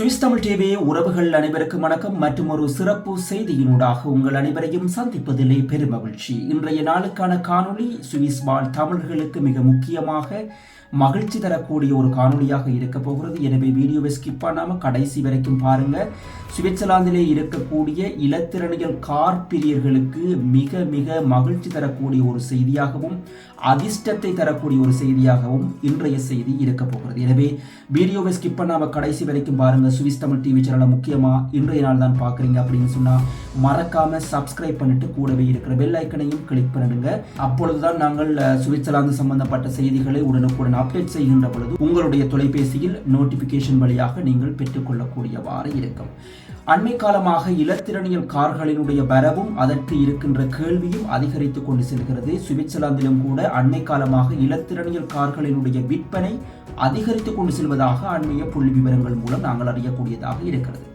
Swiss Tamil TV உறவுகள் அனைவருக்கும் வணக்கம். மற்றும் ஒரு சிறப்பு செய்தியினூடாக உங்கள் அனைவரையும் சந்திப்பதிலே பெருமகிழ்ச்சி. இன்றைய நாளுக்கான காணொளி சுவிஸ் வாழ் தமிழர்களுக்கு மிக முக்கியமாக மகிழ்ச்சி தரக்கூடிய ஒரு காணொளியாக இருக்க போகிறது. எனவே வீடியோவை ஸ்கிப் பண்ணாமல் கடைசி வரைக்கும் பாருங்கள் சுவிட்சர்லாந்திலே இருக்கக்கூடிய இலத்திரனியல் கார் பிரியர்களுக்கு மிக மிக மகிழ்ச்சி தரக்கூடிய ஒரு செய்தியாகவும் அதிர்ஷ்டத்தை தரக்கூடிய ஒரு செய்தியாகவும் இன்றைய செய்தி இருக்க போகிறது. எனவே வீடியோவை ஸ்கிப் பண்ணாம கடைசி வரைக்கும் பாருங்க. சுவிஸ் தமிழ் டிவி சேனலை முக்கியமா இன்றைய நாள் தான் பாக்குறீங்க அப்படின்னு சொன்னா மறக்காம சப்ஸ்கிரைப் பண்ணிட்டு கூடவே இருக்கிற பெல் ஐக்கனையும் கிளிக் பண்ணிடுங்க. அப்பொழுதுதான் நாங்கள் சுவிட்சர்லாந்து சம்பந்தப்பட்ட செய்திகளை உடனுக்குடன் அப்டேட் செய்கின்ற பொழுது உங்களுடைய தொலைபேசியில் நோட்டிபிகேஷன் வழியாக நீங்கள் பெற்றுக்கொள்ளக்கூடியவாறு இருக்கும். அண்மை காலமாக இலத்திரனியல் கார்களினுடைய வரவும் அதற்கு இருக்கின்ற கேள்வியும் அதிகரித்துக் கொண்டு செல்கிறது. சுவிட்சர்லாந்திலும் கூட அண்மை காலமாக இலத்திரனியல் கார்களினுடைய விற்பனை அதிகரித்துக் கொண்டு செல்வதாக அண்மைய புள்ளி விவரங்கள் மூலம் நாங்கள் அறியக்கூடியதாக இருக்கிறது.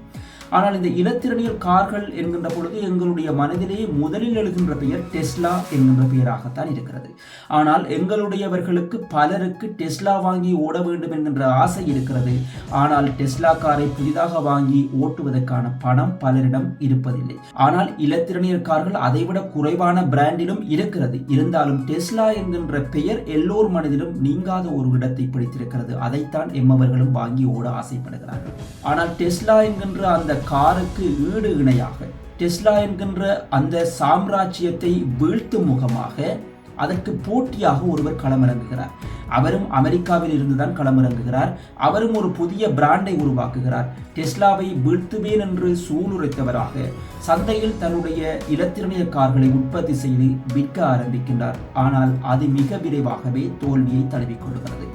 ஆனால் இந்த இலத்திரனியல் கார்கள் என்கின்ற பொழுது எங்களுடைய மனதிலே முதலில் எழுகின்ற பெயர் டெஸ்லா என்கின்ற பெயராகத்தான் இருக்கிறது. ஆனால் எங்களுடையவர்களுக்கு பலருக்கு டெஸ்லா வாங்கி ஓட வேண்டும் என்கின்ற ஆசை இருக்கிறது. ஆனால் டெஸ்லா காரை புதிதாக வாங்கி ஓட்டுவதற்கான பணம் பலரிடம் இருப்பதில்லை. ஆனால் இலத்திரனியல் கார்கள் அதைவிட குறைவான பிராண்டிலும் இருக்கிறது. இருந்தாலும் டெஸ்லா என்கின்ற பெயர் எல்லோர் மனதிலும் நீங்காத ஒரு இடத்தை பிடித்திருக்கிறது. அதைத்தான் எம்மவர்களும் வாங்கி ஓட ஆசைப்படுகிறார்கள். ஆனால் டெஸ்லா என்கின்ற அந்த காருக்கு ஈடு இணையாக டெஸ்லா என்கின்ற அந்த சாம்ராஜ்யத்தை வீழ்த்தும் முகமாக அதற்கு போட்டியாக ஒருவர் களமிறங்குகிறார். அவரும் அமெரிக்காவில் இருந்துதான் களமிறங்குகிறார். அவரும் ஒரு புதிய பிராண்டை உருவாக்குகிறார். டெஸ்லாவை வீழ்த்துவேன் என்று சூளுரைத்தவராக சந்தையில் தன்னுடைய இலத்திரனிய கார்களை உற்பத்தி செய்து விற்க ஆரம்பிக்கின்றார். ஆனால் அது மிக விரைவாகவே தோல்வியை தழுவிக்கொள்கிறது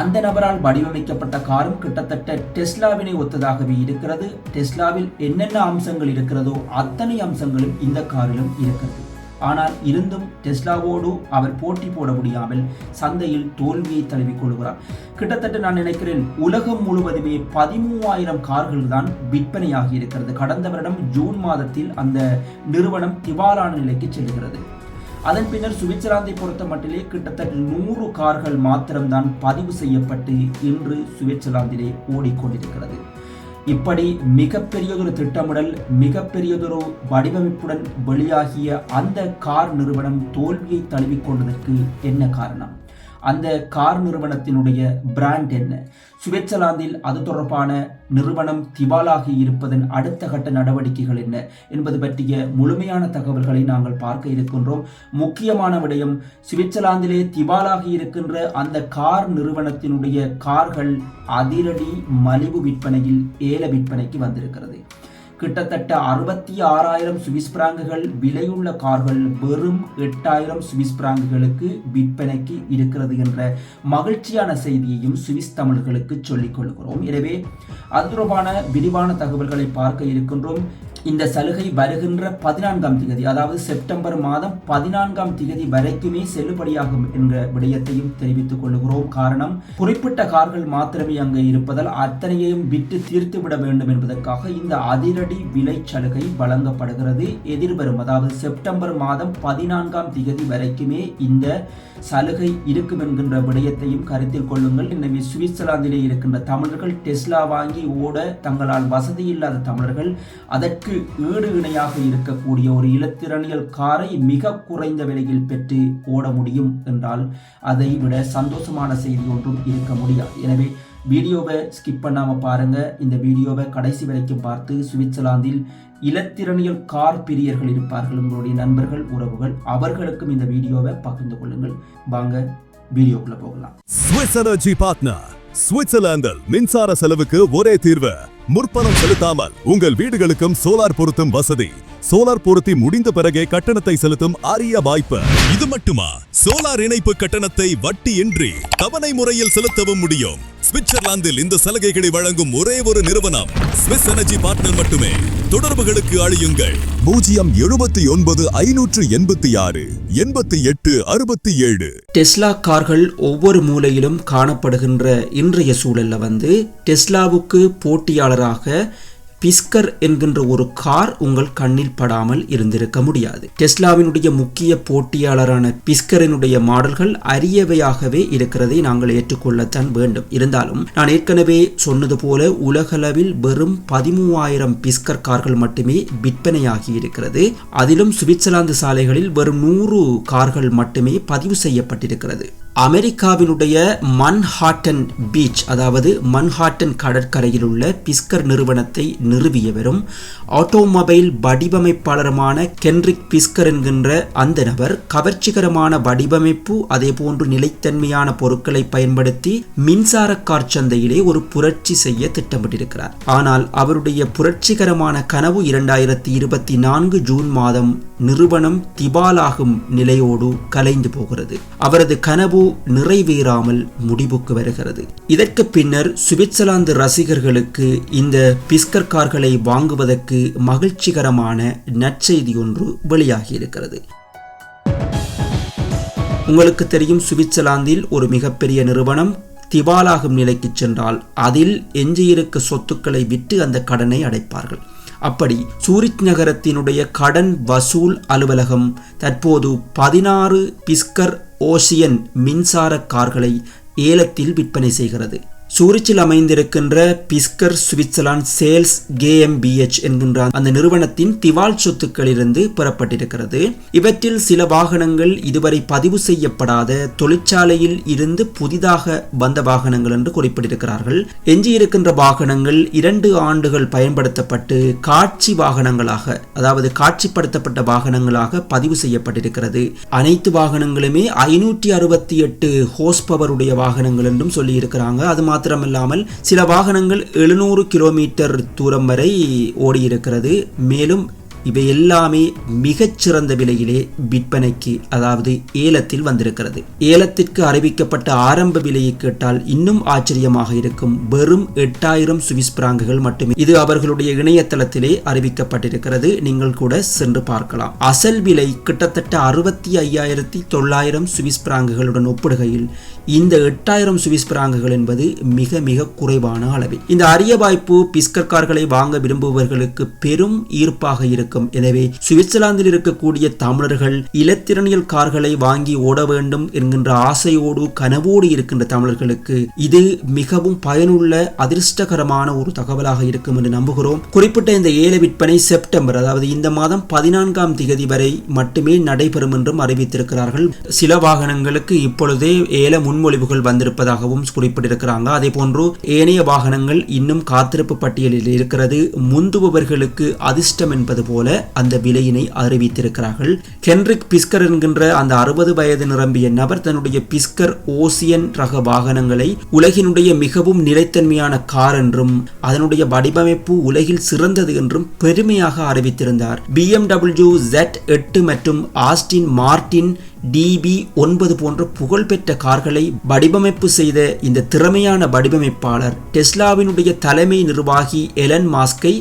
அந்த நபரால் வடிவமைக்கப்பட்ட காரும் கிட்டத்தட்ட டெஸ்லாவினை ஒத்ததாகவே இருக்கிறது. டெஸ்லாவில் என்னென்ன அம்சங்கள் இருக்கிறதோ அத்தனை அம்சங்களும் இந்த காரிலும் இருக்கிறது. ஆனால் இருந்தும் டெஸ்லாவோடு அவர் போட்டி போட முடியாமல் சந்தையில் தோல்வியை தழுவிக் கொள்கிறார். கிட்டத்தட்ட நான் நினைக்கிறேன் உலகம் முழுவதுமே பதிமூவாயிரம் கார்கள் தான் விற்பனையாகி இருக்கிறது. கடந்த வருடம் ஜூன் மாதத்தில் அந்த நிறுவனம் திவாலான நிலைக்கு செல்கிறது அதன் பின்னர் சுவிட்சர்லாந்தை பொறுத்த மட்டிலே கிட்டத்தட்ட நூறு கார்கள் மாத்திரம்தான் பதிவு செய்யப்பட்டு இன்று சுவிட்சர்லாந்திலே ஓடிக்கொண்டிருக்கிறது. இப்படி மிகப்பெரியதொரு திட்டமிடல் மிகப்பெரியதொரு வடிவமைப்புடன் வெளியாகிய அந்த கார் நிறுவனம் தோல்வியை தழுவிக்கொண்டதற்கு என்ன காரணம்? அந்த கார் நிறுவனத்தினுடைய பிராண்ட் என்ன? சுவிட்சர்லாந்தில் அது தொடர்பான நிறுவனம் திவாலாகி இருப்பதன் அடுத்த கட்ட நடவடிக்கைகள் என்ன என்பது பற்றிய முழுமையான தகவல்களை நாங்கள் பார்க்க இருக்கின்றோம். முக்கியமான விடயம் சுவிட்சர்லாந்திலே திவாலாகி இருக்கின்ற அந்த கார் நிறுவனத்தினுடைய கார்கள் அதிரடி மலிவு விற்பனையில் ஏல விற்பனைக்கு வந்திருக்கிறது. கிட்டத்தட்ட அறுபத்தி ஆறாயிரம் சுவிஸ் பிராங்குகள் விலையுள்ள கார்கள் வெறும் எட்டாயிரம் சுவிஸ் பிராங்குகளுக்கு விற்பனைக்கு இருக்கிறது என்ற மகிழ்ச்சியான செய்தியையும் சுவிஸ் தமிழர்களுக்கு சொல்லிக் கொள்கிறோம். எனவே அது தொடர்பான விரிவான தகவல்களை பார்க்க இருக்கின்றோம். இந்த சலுகை வருகின்ற பதினான்காம் திகதி அதாவது செப்டம்பர் மாதம் பதினான்காம் திகதி வரைக்குமே செல்லுபடியாகும் என்ற விடயத்தையும் தெரிவித்துக் கொள்கிறோம். காரணம் குறிப்பிட்ட கார்கள் மாத்திரமே அங்கு இருப்பதால் அத்தனையையும் விட்டு தீர்த்து விட வேண்டும் என்பதற்காக இந்த அதிரடி விலை சலுகை வழங்கப்படுகிறது. எதிர்வரும் அதாவது செப்டம்பர் மாதம் பதினான்காம் திகதி வரைக்குமே இந்த சலுகை இருக்கும் என்கின்ற விடயத்தையும் கருத்தில் கொள்ளுங்கள். எனவே சுவிட்சர்லாந்திலே இருக்கின்ற தமிழர்கள் டெஸ்லா வாங்கி ஓட தங்களால் வசதி இல்லாத தமிழர்கள் அதற்கு ஏடு இணையாக இருக்கக்கூடிய ஒரு இலத்திரனியல் காரை மிக குறைந்த விலையில் பெற்று ஓட முடியும் என்றால் அதை விட சந்தோஷமான செய்தி ஒன்றும் இருக்க முடியாது. எனவே வீடியோவை ஸ்கிப் பண்ணாமல் பாருங்கள் இந்த வீடியோவை கடைசி வரைக்கும் பார்த்து சுவிட்சர்லாந்தில் இலத்திரனியல் கார் பிரியர்கள் இருப்பார்கள் உங்களுடைய நண்பர்கள் உறவுகள் அவர்களுக்கும் இந்த வீடியோவை பகிர்ந்து கொள்ளுங்கள். வாங்க வீடியோக்குள்ளே போகலாம். ஸ்விஸ் பார்ட்னர் சுவிட்சர்லாந்தில் மின்சார செலவுக்கு ஒரே தீர்வு. முற்பணம் செலுத்தாமல் உங்கள் வீடுகளுக்கும் சோலார் பொருத்தும் வசதி. சோலார் பொருத்தி முடிந்த பிறகே கட்டணத்தை செலுத்தும் அரிய வாய்ப்பு. இது மட்டுமா? சோலார் இணைப்பு கட்டணத்தை வட்டியின்றி தவணை முறையில் செலுத்தவும் முடியும். சுவிட்சர்லாந்தில் இந்த சலுகைகளை வழங்கும் ஒரே ஒரு நிறுவனம். ஸ்விஸ் எனர்ஜி பார்ட்னர் மட்டுமே. தொடர்புகளுக்கு அழியுங்கள். பூஜ்ஜியம் எழுபத்தி ஒன்பது ஐநூற்று எண்பத்தி ஆறு எண்பத்தி எட்டு அறுபத்தி ஏழு டெஸ்லா கார்கள் ஒவ்வொரு மூலையிலும் காணப்படுகின்ற இன்றைய சூழல்ல வந்து டெஸ்லாவுக்கு போட்டியாளராக பிஸ்கர் என்கின்ற ஒரு கார் உங்கள் கண்ணில் படாமல் இருந்திருக்க முடியாது. டெஸ்லாவினுடைய முக்கிய போட்டியாளரான பிஸ்கரினுடைய மாடல்கள் அரியவையாகவே இருக்கிறதை நாங்கள் ஏற்றுக்கொள்ளத்தான் வேண்டும். இருந்தாலும் நான் ஏற்கனவே சொன்னது போல உலகளவில் வெறும் பதிமூவாயிரம் பிஸ்கர் கார்கள் மட்டுமே விற்பனையாகி இருக்கிறது. அதிலும் சுவிட்சர்லாந்து சாலைகளில் வெறும் நூறு கார்கள் மட்டுமே பதிவு செய்யப்பட்டிருக்கிறது. அமெரிக்காவினுடைய மன்ஹாட்டன் பீச் அதாவது மன்ஹாட்டன் கடற்கரையில் உள்ள பிஸ்கர் நிறுவனத்தை நிறுவியவரும் ஆட்டோமொபைல் வடிவமைப்பாளருமான கென்ரிக் பிஸ்கர் என்கின்ற அந்த நபர் கவர்ச்சிகரமான வடிவமைப்பு அதேபோன்று நிலைத்தன்மையான பொருட்களை பயன்படுத்தி மின்சார கார் சந்தையிலே ஒரு புரட்சி செய்ய திட்டமிட்டிருக்கிறார். ஆனால் அவருடைய புரட்சிகரமான கனவு இரண்டாயிரத்தி இருபத்தி நான்கு ஜூன் மாதம் நிறுவனம் திபாலாகும் நிலையோடு கலைந்து போகிறது. அவரது கனவு நிறைவேறாமல் முடிவுக்கு வருகிறது. இதற்கு பின்னர் சுவிட்சர்லாந்து ரசிகர்களுக்கு இந்த பிஸ்கர் கார்களை வாங்குவதற்கு மகிழ்ச்சிகரமான நற்செய்தி ஒன்று வெளியாகியிருக்கிறது. உங்களுக்கு தெரியும் சுவிட்சர்லாந்தில் ஒரு மிகப்பெரிய நிறுவனம் திவாலாகும் நிலைக்கு சென்றால் அதில் எஞ்சியிருக்க சொத்துக்களை விற்று அந்த கடனை அடைப்பார்கள். அப்படி சூரிச் நகரத்தினுடைய கடன் வசூல் அலுவலகம் தற்போது பதினாறு பிஸ்கர் ஓசியன் மின்சார கார்களை ஏலத்தில் விற்பனை செய்கிறது. சூரிச்சில் அமைந்திருக்கின்ற பிஸ்கர் சுவிட்சர்லாந்து சேல்ஸ் கேஎம்பிஎச் என்கின்ற அந்த நிறுவனத்தின் திவால் சொத்துக்களிலிருந்து பெறப்பட்டிருக்கிறது. இவற்றில் சில வாகனங்கள் இதுவரை பதிவு செய்யப்படாத தொழிற்சாலையில் இருந்து புதிதாக வந்த வாகனங்கள் என்று குறிப்பிட்டிருக்கிறார்கள். எஞ்சியிருக்கின்ற வாகனங்கள் இரண்டு ஆண்டுகள் பயன்படுத்தப்பட்டு காட்சி வாகனங்களாக அதாவது காட்சிப்படுத்தப்பட்ட வாகனங்களாக பதிவு செய்யப்பட்டிருக்கிறது. அனைத்து வாகனங்களுமே ஐநூற்றி அறுபத்தி எட்டு ஹோஸ் பவருடைய வாகனங்கள் என்றும் சொல்லியிருக்கிறாங்க. அது மாத்திரமில்லாமல் சில வாகனங்கள் எழுநூறு கிலோமீட்டர் தூரம் வரை ஓடியிருக்கிறது. மேலும் இவை எல்லாமே மிகச்சிறந்த விலையிலே விற்பனைக்கு அதாவது ஏலத்தில் வந்திருக்கிறது. ஏலத்திற்கு அறிவிக்கப்பட்ட ஆரம்ப விலையை கேட்டால் இன்னும் ஆச்சரியமாக இருக்கும். வெறும் எட்டாயிரம் சுவிஸ் பிராங்குகள் மட்டுமே. இது அவர்களுடைய இணையதளத்திலே அறிவிக்கப்பட்டிருக்கிறது. நீங்கள் கூட சென்று பார்க்கலாம். அசல் விலை கிட்டத்தட்ட அறுபத்தி ஐயாயிரத்தி தொள்ளாயிரம் சுவிஸ் பிராங்குகளுடன் ஒப்பிடுகையில் இந்த எட்டாயிரம் சுவிஸ் பிராங்குகள் என்பது மிக மிக குறைவான அளவில் இந்த அரிய வாய்ப்பு பிஸ்கர் கார்களை வாங்க விரும்புபவர்களுக்கு பெரும் ஈர்ப்பாக இருக்கும். எனவே சுவிட்சர்லாந்தில் இருக்கக்கூடிய தமிழர்கள் இலத்திரனியல் கார்களை வாங்கி ஓட வேண்டும் என்கின்ற ஆசையோடு கனவோடு இருக்கின்ற தமிழர்களுக்கு இது மிகவும் பயனுள்ள அதிர்ஷ்டகரமான ஒரு தகவலாக இருக்கும் என்று நம்புகிறோம். குறிப்பிட்ட இந்த ஏல விற்பனை செப்டம்பர் அதாவது இந்த மாதம் பதினான்காம் திகதி வரை மட்டுமே நடைபெறும் என்றும் அறிவித்திருக்கிறார்கள். சில வாகனங்களுக்கு இப்பொழுதே ஏல முன்மொழிவுகள் வந்திருப்பதாகவும் குறிப்பிட்டிருக்கிறாங்க. அதே போன்று ஏனைய வாகனங்கள் இன்னும் காத்திருப்பு பட்டியலில் இருக்கிறது. முந்துபவர்களுக்கு அதிர்ஷ்டம் என்பது போல போல அந்த விலையினை அறிவித்திருக்கிறார்கள். ஹென்ரிக் பிஸ்கர் என்கின்ற அந்த அறுபது வயது நிரம்பிய நபர் தன்னுடைய பிஸ்கர் ஓசியன் ரக வாகனங்களை உலகினுடைய மிகவும் நிலைத்தன்மையான கார் என்றும் அதனுடைய வடிவமைப்பு உலகில் சிறந்தது என்றும் பெருமையாக அறிவித்திருந்தார். BMW ஜெட் எட்டு மற்றும் ஆஸ்டின் மார்டின் டிபி ஒன்பது போன்ற புகழ்பெற்ற கார்களை வடிவமைப்பு செய்த இந்த திறமையான வடிவமைப்பாளர் டெஸ்லாவினுடைய தலைமை நிர்வாகி எலன் மாஸ்கை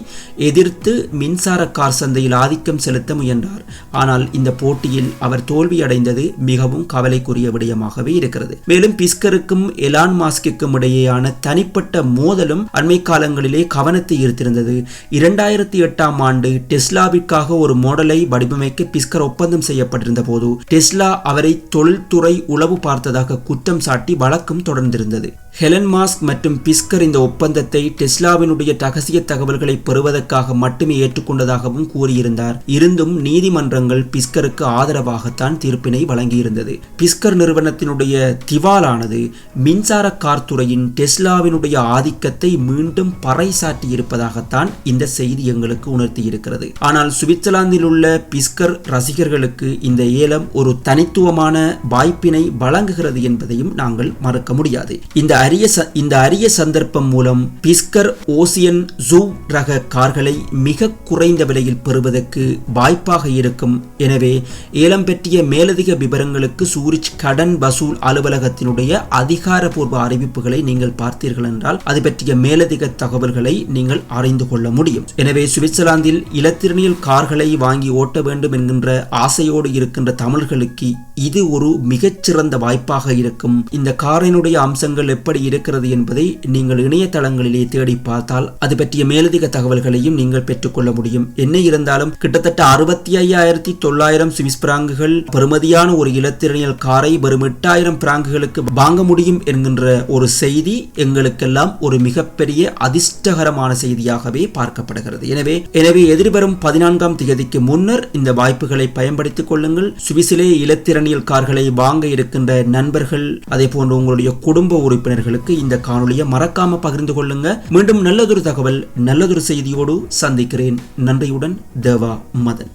எதிர்த்து மின்சார கார் சந்தையில் ஆதிக்கம் செலுத்த முயன்றார். ஆனால் இந்த போட்டியில் அவர் தோல்வியடைந்தது மிகவும் கவலைக்குரிய விடயமாகவே இருக்கிறது. மேலும் பிஸ்கருக்கும் எலான் மாஸ்கிற்கும் இடையேயான தனிப்பட்ட மோதலும் அண்மை காலங்களிலே கவனத்தை ஈர்த்திருந்தது. இரண்டாயிரத்தி எட்டாம் ஆண்டு டெஸ்லாவிற்காக ஒரு மாடலை வடிவமைக்க பிஸ்கர் ஒப்பந்தம் செய்யப்பட்டிருந்த போது டெஸ்லா அவரை தொழில்துறை உளவு பார்த்ததாக குற்றம் சாட்டி வழக்கம் தொடர்ந்திருந்தது. ஹெலன் மாஸ்க் மற்றும் பிஸ்கர் இந்த ஒப்பந்தத்தை டெஸ்லாவினுடைய ரகசிய தகவல்களை பெறுவதற்காக மட்டுமே ஏற்றுக்கொண்டதாகவும் கூறியிருந்தார். இருந்தும் நீதிமன்றங்கள் பிஸ்கருக்கு ஆதரவாகத்தான் தீர்ப்பினை வழங்கியிருந்தது. பிஸ்கர் நிறுவனத்தினுடைய திவாலானது மின்சார கார் துறையின் டெஸ்லாவினுடைய ஆதிக்கத்தை மீண்டும் பறைசாட்டி இருப்பதாகத்தான் இந்த செய்தி எங்களுக்கு உணர்த்தியிருக்கிறது. ஆனால் சுவிட்சர்லாந்தில் உள்ள பிஸ்கர் ரசிகர்களுக்கு இந்த ஏலம் ஒரு தனி தனித்துவமான வாய்ப்பினை வழங்குகிறது என்பதையும் நாங்கள் மறக்க முடியாது. இந்த அரிய ச- இந்த அரிய சந்தர்ப்பம் மூலம் பிஸ்கர் ஓசியன் ஜூ ரக கார்களை மிக குறைந்த விலையில் பெறுவதற்கு வாய்ப்பாக இருக்கும். எனவே ஏலம் பற்றிய மேலதிக விவரங்களுக்கு சூரிச் கடன் வசூல் அலுவலகத்தினுடைய அதிகாரப்பூர்வ அறிவிப்புகளை நீங்கள் பார்த்தீர்கள் என்றால் அது பற்றிய மேலதிக தகவல்களை நீங்கள் அறிந்து கொள்ள முடியும். எனவே சுவிட்சர்லாந்தில் இலத்திரனியல் கார்களை வாங்கி ஓட்ட வேண்டும் என்கின்ற ஆசையோடு இருக்கின்ற தமிழர்களுக்கு இது ஒரு மிகச்சிறந்த வாய்ப்பாக இருக்கும். இந்த காரினுடைய அம்சங்கள் எப்படி இருக்கிறது என்பதை நீங்கள் இணையதளங்களிலே தேடி பார்த்தால் அது பற்றிய மேலதிக தகவல்களையும் நீங்கள் பெற்றுக்கொள்ள முடியும். என்ன இருந்தாலும் கிட்டத்தட்ட அறுபத்தி ஐயாயிரத்தி தொள்ளாயிரம் சுவிஸ் பிராங்குகள் பெறுமதியான ஒரு இலத்திரனியல் காரை வெறும் எட்டாயிரம் பிராங்குகளுக்கு வாங்க முடியும் என்கின்ற ஒரு செய்தி எங்களுக்கெல்லாம் ஒரு மிகப்பெரிய அதிர்ஷ்டகரமான செய்தியாகவே பார்க்கப்படுகிறது. எனவே எனவே எதிர்வரும் பதினான்காம் தேதிக்கு முன்னர் இந்த வாய்ப்புகளை பயன்படுத்திக் கொள்ளுங்கள். சுவிசிலே திறனியல் கார்களை வாங்க இருக்கின்ற நண்பர்கள் அதே போன்று உங்களுடைய குடும்ப உறுப்பினர்களுக்கு இந்த காணொலியை மறக்காம பகிர்ந்து கொள்ளுங்க. மீண்டும் நல்லதொரு தகவல் நல்லதொரு செய்தியோடு சந்திக்கிறேன். நன்றியுடன் தேவா மதன்.